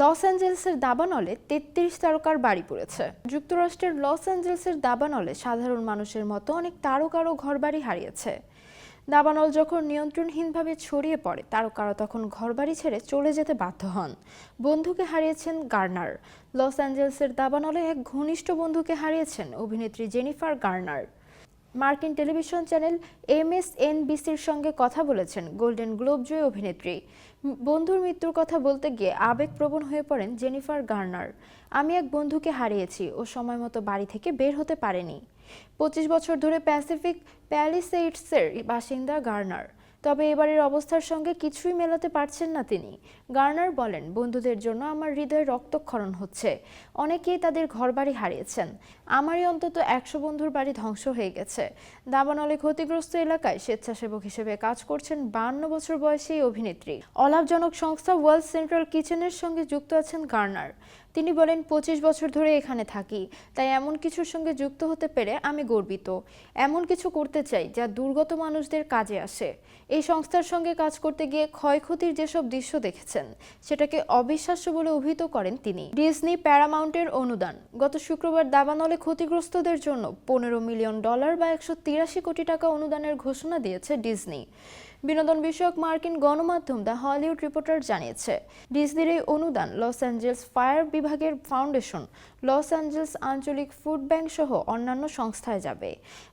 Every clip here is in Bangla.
লস অ্যাঞ্জেলসের দাবানলে তেত্রিশ তারকার বাড়ি পড়েছে। যুক্তরাষ্ট্রের লস অ্যাঞ্জেলসের দাবানলে সাধারণ মানুষের মতো অনেক তারকারও ঘরবাড়ি হারিয়েছে। দাবানল যখন নিয়ন্ত্রণহীনভাবে ছড়িয়ে পড়ে, তারকারা তখন ঘরবাড়ি ছেড়ে চলে যেতে বাধ্য হন। বন্ধুকে হারিয়েছেন গার্নার। লস অ্যাঞ্জেলসের দাবানলে এক ঘনিষ্ঠ বন্ধুকে হারিয়েছেন অভিনেত্রী জেনিফার গার্নার। মার্কিন টেলিভিশন চ্যানেল এমএসএনবিসির সঙ্গে কথা বলেছেন গোল্ডেন গ্লোব জয়ী অভিনেত্রী। বন্ধুর মৃত্যুর কথা বলতে গিয়ে আবেগপ্রবণ হয়ে পড়েন জেনিফার গার্নার। আমি এক বন্ধুকে হারিয়েছি ও সময় মতো বাড়ি থেকে বের হতে পারেনি। পঁচিশ বছর ধরে প্যাসিফিক প্যালিসেইটসের বাসিন্দা গার্নার। তবে এবারের অবস্থার সঙ্গে কিছুই মেলাতে পারছেন না তিনি। গার্নার বলেন, বন্ধুদের জন্য আমার হৃদয়ে রক্তক্ষরণ হচ্ছে। অনেকেই তাদের ঘরবাড়ি হারিয়েছেন। আমারই অন্তত একশো বন্ধুর বাড়ি ধ্বংস হয়ে গেছে। দাবানলে ক্ষতিগ্রস্ত এলাকায় স্বেচ্ছাসেবক হিসেবে কাজ করছেন বান্ন বছর বয়সী অভিনেত্রী। অলাভজনক সংস্থা ওয়ার্ল্ড সেন্ট্রাল কিচেনের সঙ্গে যুক্ত আছেন গার্নার। তিনি বলেন, পঁচিশ বছর ধরে এখানে থাকি, তাই এমন কিছুর সঙ্গে যুক্ত হতে পেরে আমি গর্বিত। এমন কিছু করতে চাই যা দুর্গত মানুষদের কাজে আসে। এই সংস্থার সঙ্গে কাজ করতে গিয়ে ক্ষয়ক্ষতির যেসব দৃশ্য দেখেছেন, সেটাকে অবিশ্বাস্য বলে অভিহিত করেন তিনি। ডিজনি প্যারামাউন্টের অনুদান। গত শুক্রবার দাবানলে ক্ষতিগ্রস্তদের জন্য পনেরো মিলিয়ন ডলার বা একশো তিরাশি কোটি টাকা অনুদানের ঘোষণা দিয়েছে ডিজনি। বিনোদন বিষয়ক মার্কিন গণমাধ্যম দ্য হলিউড রিপোর্টার জানিয়েছে, ডিজনির এই অনুদান লস অ্যাঞ্জেলস ফায়ার বিভাগের ফাউন্ডেশন, লস অ্যাঞ্জেলস আঞ্চলিক ফুড ব্যাংক সহ অন্যান্য সংস্থায় যাবে।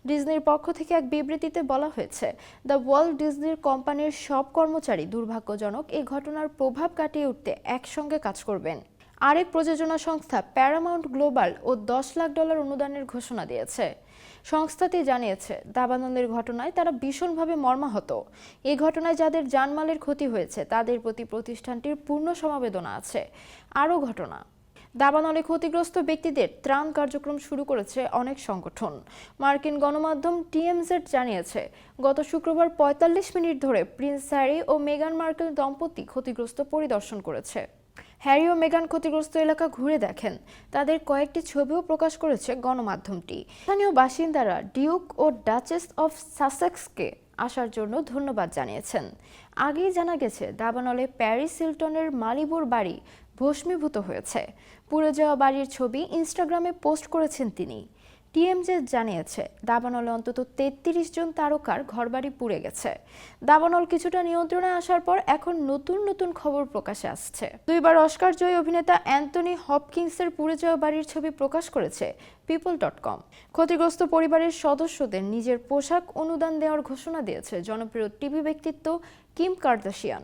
ডিজনির পক্ষ থেকে এক বিবৃতিতে বলা হয়েছে, দ্য ওয়ার্ল্ড ডিজনির কোম্পানির সব কর্মচারী দুর্ভাগ্যজনক এই ঘটনার প্রভাব কাটিয়ে উঠতে একসঙ্গে কাজ করবেন। আরেক প্রযোজনা সংস্থা প্যারামাউন্ট গ্লোবাল ও দশ লাখ ডলার অনুদানের ঘোষণা দিয়েছে। সংস্থাটি জানিয়েছে, দাবানলের ঘটনায় তারা ভীষণভাবে মর্মাহত। এই ঘটনায় যাদের জানমালের ক্ষতি হয়েছে, তাদের প্রতি প্রতিষ্ঠানটির পূর্ণ সমবেদনা আছে। আরও ঘটনা, দাবানলে ক্ষতিগ্রস্ত ব্যক্তিদের ত্রাণ কার্যক্রম শুরু করেছে অনেক সংগঠন। মার্কিন গণমাধ্যম টিএমজেড জানিয়েছে, গত শুক্রবার পঁয়তাল্লিশ মিনিট ধরে প্রিন্স হ্যারি ও মেগান মার্কেল দম্পতি ক্ষতিগ্রস্ত পরিদর্শন করেছে। হ্যারি ও মেগান ক্ষতিগ্রস্ত এলাকা ঘুরে দেখেন। তাদের কয়েকটি ছবিও প্রকাশ করেছে গণমাধ্যমটি। স্থানীয় বাসিন্দারা ডিউক ও ডাচেস অফ সাসেক্সকে আসার জন্য ধন্যবাদ জানিয়েছেন। আগেই জানা গেছে, দাবানলে প্যারিস হিলটনের মালিবুর বাড়ি ভস্মীভূত হয়েছে। পুড়ে যাওয়া বাড়ির ছবি ইনস্টাগ্রামে পোস্ট করেছেন তিনি। টিএমজে জানিয়েছে, দাবানলে অন্তত তেত্রিশ জন তারকার ঘরবাড়ি পুড়ে গেছে। দাবানল কিছুটা নিয়ন্ত্রণে আসার পর এখন নতুন নতুন খবর প্রকাশে আসছে। দুইবার অস্কার জয়ী অভিনেতা অ্যান্টনি হপকিন্সের পুড়ে যাওয়া বাড়ির ছবি প্রকাশ করেছে পিপল ডট কম ক্ষতিগ্রস্ত পরিবারের সদস্যদের নিজের পোশাক অনুদান দেওয়ার ঘোষণা দিয়েছে জনপ্রিয় টিভি ব্যক্তিত্ব কিম কার্দাশিয়ান